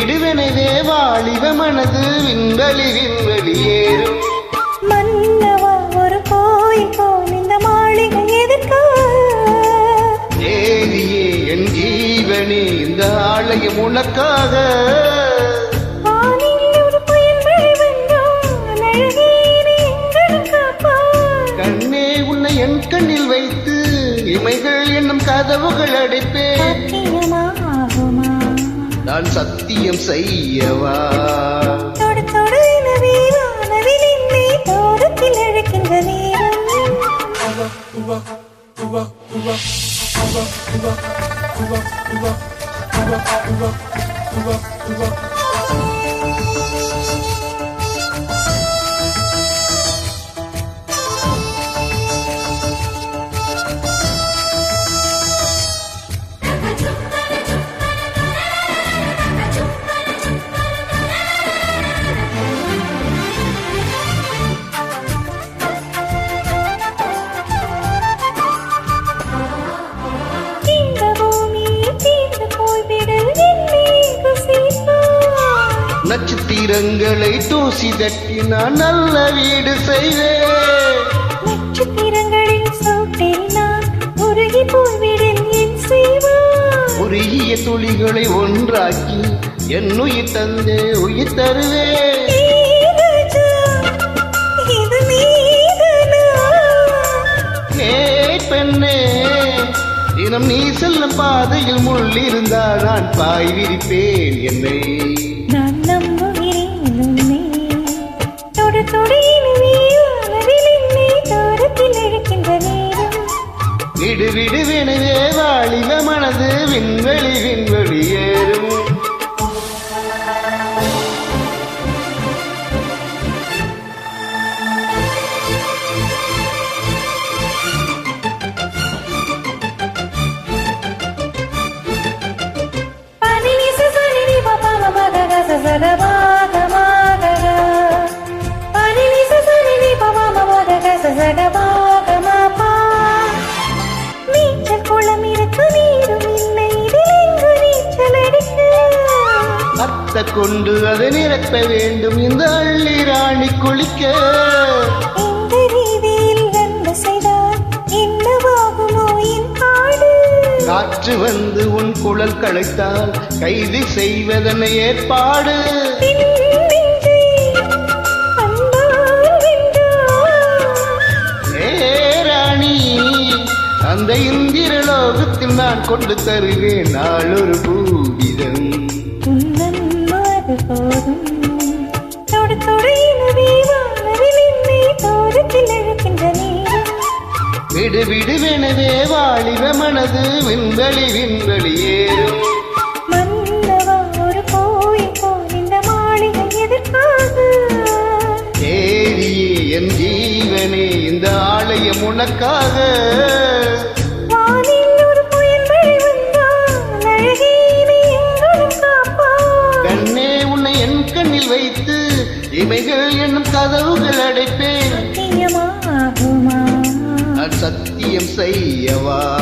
விடுவெனவே வாலிப மனது விண்வெளி விண்வெளி ஏறும் மன்னவா ஒரு கோயில் போல் இந்த மாளிகை எதற்காக தேவியே என் ஜீவனே இந்த ஆலயம் உனக்காக. கண்ணே உன்னை என் கண்ணில் வைத்து இமைகள் என்னும் கதவுகள் அடைப்பேன்? நான் சத்தியம் செய்யவா? தொடு தொடு எனவே வானவில் என்னை தூரத்தில் அழைக்கின்ற நேரம். இந்த நட்சத்திரங்களை தூசி தட்டி நான் நல்ல வீடு செய்வேன். நட்சத்திரங்களின் சூட்டில் நான் உருகி போய்விடேன் என் செய்வாய் உருகிய துளிகளை ஒன்றாக்கி என் உயிர் தந்து உயிர் தருவேன். பெண்ணே தினம் நீ செல்லும் பாதையில் முள் இருந்தால் நான் பாய் விரிப்பேன் என்னை. எனவே வாலிப மனது விண்வெளி விண்வெளி ஏறும். பனினி அத்த கொண்டு அதை நிரப்ப வேண்டும். இந்த அள்ளி ராணி குளிக்க. காற்று வந்து உன் குழல் களைத்தால் கைது செய்வதனை ஏற்பாடு. அந்த இந்திர லோகத்தில் நான் கொண்டு தருவேன். நாளொரு பூவிதம் விடு விடுவெனவே வாலிப மனது விண்வெளி விண்வெளி ஏறும். என் ஜீவனே இந்த ஆலயம் உனக்காக. கண்ணே உன்னை என் கண்ணில் வைத்து இமைகள் என்னும் கதவுகள் அடைப்பேன். சத்தியம் செய்யவா?